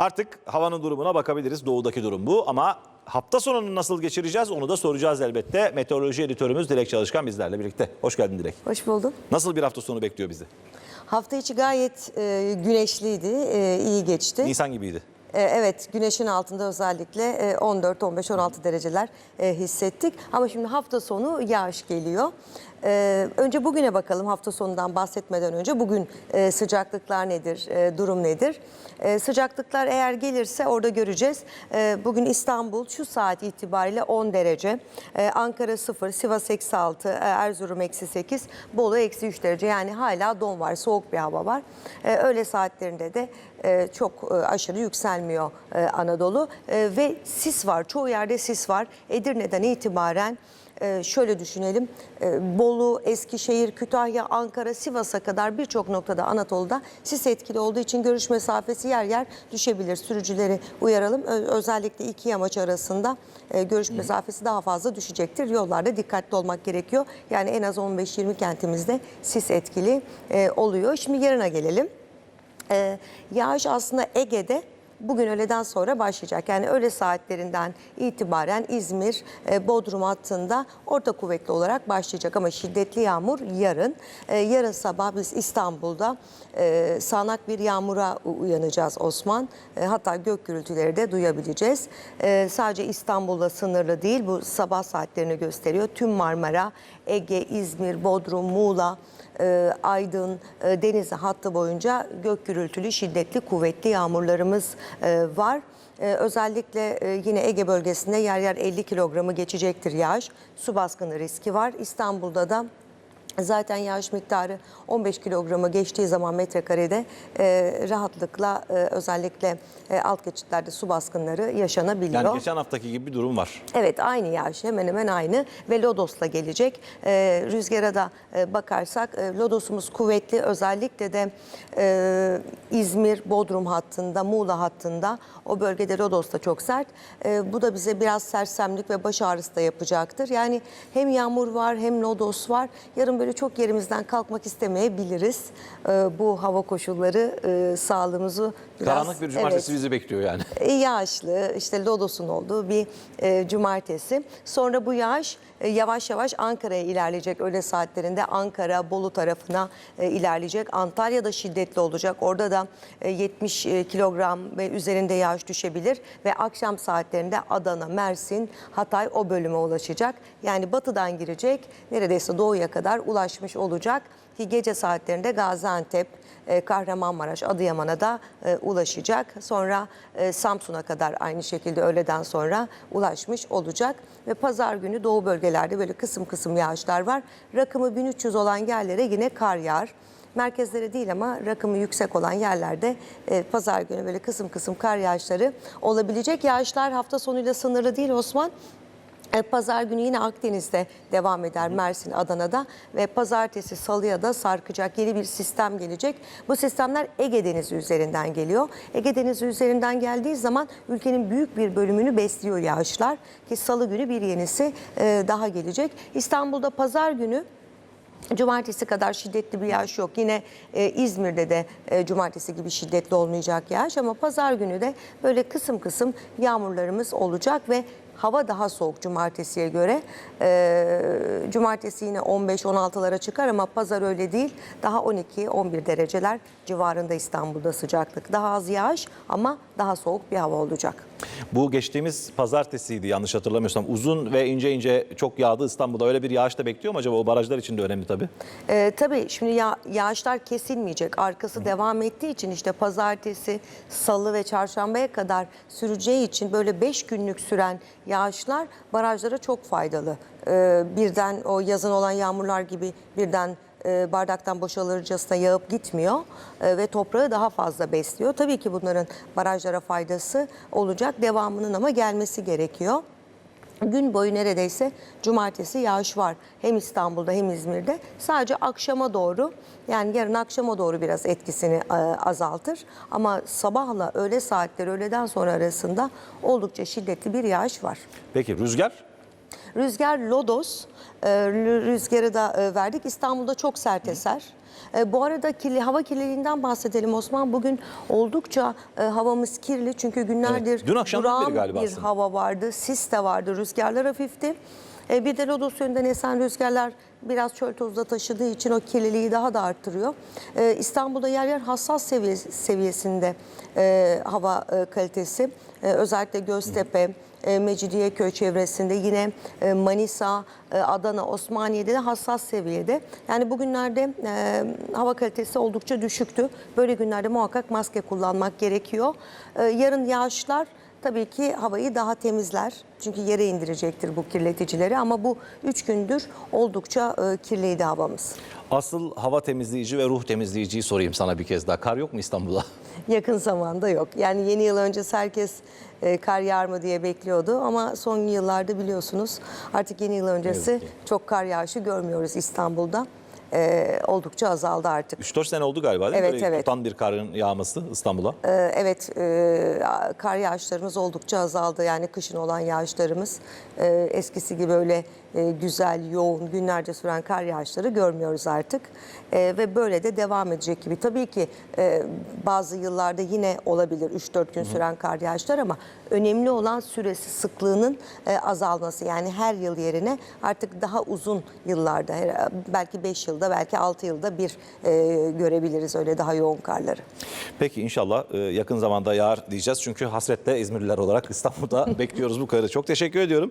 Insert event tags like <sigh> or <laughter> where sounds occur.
Artık havanın durumuna bakabiliriz. Doğudaki durum bu ama hafta sonunu nasıl geçireceğiz onu da soracağız elbette. Meteoroloji editörümüz Dilek Çalışkan bizlerle birlikte. Hoş geldin Dilek. Hoş buldum. Nasıl bir hafta sonu bekliyor bizi? Hafta içi gayet e, güneşliydi, e, iyi geçti. Nisan gibiydi. E, evet, güneşin altında özellikle e, 14, 15, 16 dereceler e, hissettik. Ama şimdi hafta sonu yağış geliyor. E, önce bugüne bakalım hafta sonundan bahsetmeden önce. Bugün e, sıcaklıklar nedir, e, durum nedir? E, sıcaklıklar eğer gelirse orada göreceğiz. E, bugün İstanbul şu saat itibariyle 10 derece. E, Ankara 0, Sivas eksi 6, e, Erzurum eksi 8, Bolu eksi 3 derece. Yani hala don var, soğuk bir hava var. E, öğle saatlerinde de e, çok e, aşırı yükselmiyor e, Anadolu. E, ve sis var, çoğu yerde sis var. Edirne'den itibaren e, şöyle düşünelim. e, Bolu, Eskişehir, Kütahya, Ankara, Sivas'a kadar birçok noktada Anadolu'da sis etkili olduğu için görüş mesafesi yer yer düşebilir. Sürücüleri uyaralım. Ö- Özellikle iki yamaç arasında e, görüş mesafesi daha fazla düşecektir. Yollarda dikkatli olmak gerekiyor. Yani en az 15-20 kentimizde sis etkili e, oluyor. Şimdi yarına gelelim. Ee, yağış aslında Ege'de bugün öğleden sonra başlayacak. Yani öğle saatlerinden itibaren İzmir, e, Bodrum hattında orta kuvvetli olarak başlayacak. Ama şiddetli yağmur yarın. Ee, yarın sabah biz İstanbul'da e, sağanak bir yağmura uyanacağız Osman. E, hatta gök gürültüleri de duyabileceğiz. E, sadece İstanbul'la sınırlı değil bu sabah saatlerini gösteriyor. Tüm Marmara, Ege, İzmir, Bodrum, Muğla, e, Aydın, e, Denizli hattı boyunca gök gürültülü, şiddetli, kuvvetli yağmurlarımız e, var. E, Özellikle yine Ege bölgesinde yer yer 50 kilogramı geçecektir yağış. Su baskını riski var. İstanbul'da da Zaten yağış miktarı 15 kilogramı geçtiği zaman metrekarede e, rahatlıkla e, özellikle e, alt geçitlerde su baskınları yaşanabiliyor. Yani geçen haftaki gibi bir durum var. Evet aynı yağış hemen hemen aynı ve Lodos'la gelecek. Ee, rüzgara da e, bakarsak e, Lodos'umuz kuvvetli özellikle de e, İzmir, Bodrum hattında, Muğla hattında o bölgede Lodos da çok sert. E, bu da bize biraz sersemlik ve baş ağrısı da yapacaktır. Yani hem yağmur var hem Lodos var. Yarın böyle çok yerimizden kalkmak istemeyebiliriz. E, bu hava koşulları e, sağlığımızı biraz... Karanlık bir cumartesi Evet. bizi bekliyor yani. E, yağışlı, işte lodosun olduğu bir e, cumartesi. Sonra bu yağış e, yavaş yavaş Ankara'ya ilerleyecek. Öğle saatlerinde Ankara, Bolu tarafına e, ilerleyecek. Antalya'da şiddetli olacak. Orada da e, 70 e, kilogram ve üzerinde yağış düşebilir. Ve akşam saatlerinde Adana, Mersin, Hatay o bölüme ulaşacak. Yani batıdan girecek, neredeyse doğuya kadar ulaşmış olacak. Ki gece saatlerinde Gaziantep, e, Kahramanmaraş, Adıyaman'a da e, ulaşacak. Sonra e, Samsun'a kadar aynı şekilde öğleden sonra ulaşmış olacak. Ve pazar günü doğu bölgelerde böyle kısım kısım yağışlar var. Rakımı 1300 olan yerlere yine kar yağar. Merkezlere değil ama rakımı yüksek olan yerlerde e, pazar günü böyle kısım kısım kar yağışları olabilecek. Yağışlar hafta sonuyla sınırlı değil Osman. E, Pazar günü yine Akdeniz'de devam eder Mersin, Adana'da ve pazartesi salıya da sarkacak yeni bir sistem gelecek. Bu sistemler Ege Denizi üzerinden geliyor. Ege Denizi üzerinden geldiği zaman ülkenin büyük bir bölümünü besliyor yağışlar ki salı günü bir yenisi e, daha gelecek. İstanbul'da pazar günü Cumartesi kadar şiddetli bir yağış yok. Yine e, İzmir'de de e, cumartesi gibi şiddetli olmayacak yağış ama pazar günü de böyle kısım kısım yağmurlarımız olacak ve hava daha soğuk cumartesiye göre. E, cumartesi yine 15-16'lara çıkar ama pazar öyle değil. Daha 12-11 dereceler civarında İstanbul'da sıcaklık. Daha az yağış ama daha soğuk bir hava olacak. Bu geçtiğimiz pazartesiydi yanlış hatırlamıyorsam. Uzun ve ince ince çok yağdı İstanbul'da. Öyle bir yağış da bekliyor mu acaba? O barajlar için de önemli tabii. Ee, tabii şimdi ya, yağışlar kesilmeyecek. Arkası devam ettiği için işte pazartesi, salı ve çarşambaya kadar süreceği için böyle 5 günlük süren yağışlar barajlara çok faydalı. Ee, birden o yazın olan yağmurlar gibi birden e, bardaktan boşalırcasına yağıp gitmiyor e, ve toprağı daha fazla besliyor. Tabii ki bunların barajlara faydası olacak. Devamının ama gelmesi gerekiyor. Gün boyu neredeyse cumartesi yağış var. Hem İstanbul'da hem İzmir'de. Sadece akşama doğru yani yarın akşama doğru biraz etkisini e, azaltır. Ama sabahla öğle saatleri öğleden sonra arasında oldukça şiddetli bir yağış var. Peki rüzgar? Rüzgar Lodos, e, rü- rüzgarı da e, verdik. İstanbul'da çok sert eser. E, bu arada kirli, hava kirliliğinden bahsedelim Osman. Bugün oldukça e, havamız kirli çünkü günlerdir Evet, dün galiba bir aslında. hava vardı. Sis de vardı, rüzgarlar hafifti. E, bir de Lodos yönünden esen rüzgarlar biraz çöl tozu da taşıdığı için o kirliliği daha da arttırıyor. E, İstanbul'da yer yer hassas seviye, seviyesinde e, hava e, kalitesi. E, özellikle Göztepe, e, Mecidiyeköy çevresinde yine e, Manisa, e, Adana, Osmaniye'de de hassas seviyede. Yani bugünlerde e, hava kalitesi oldukça düşüktü. Böyle günlerde muhakkak maske kullanmak gerekiyor. E, yarın yağışlar tabii ki havayı daha temizler. Çünkü yere indirecektir bu kirleticileri ama bu üç gündür oldukça e, kirliydi havamız. Asıl hava temizleyici ve ruh temizleyiciyi sorayım sana bir kez daha. Kar yok mu İstanbul'da? <laughs> Yakın zamanda yok. Yani yeni yıl öncesi herkes e, kar yağar mı diye bekliyordu ama son yıllarda biliyorsunuz artık yeni yıl öncesi çok kar yağışı görmüyoruz İstanbul'da. E, oldukça azaldı artık. 3-4 sene oldu galiba değil mi? Evet, Böyle evet. tutan bir karın yağması İstanbul'a. Ee, Evet, e, kar yağışlarımız oldukça azaldı. Yani kışın olan yağışlarımız e, eskisi gibi öyle e, güzel, yoğun, günlerce süren kar yağışları görmüyoruz artık. E, Ve böyle de devam edecek gibi. Tabii ki e, bazı yıllarda yine olabilir 3-4 gün süren kar yağışlar ama önemli olan süresi, sıklığının azalması. Yani her yıl yerine artık daha uzun yıllarda, belki 5 yılda, belki 6 yılda bir görebiliriz öyle daha yoğun karları. Peki inşallah yakın zamanda yağar diyeceğiz. Çünkü hasretle İzmirliler olarak İstanbul'da <laughs> bekliyoruz bu karı. Çok teşekkür ediyorum.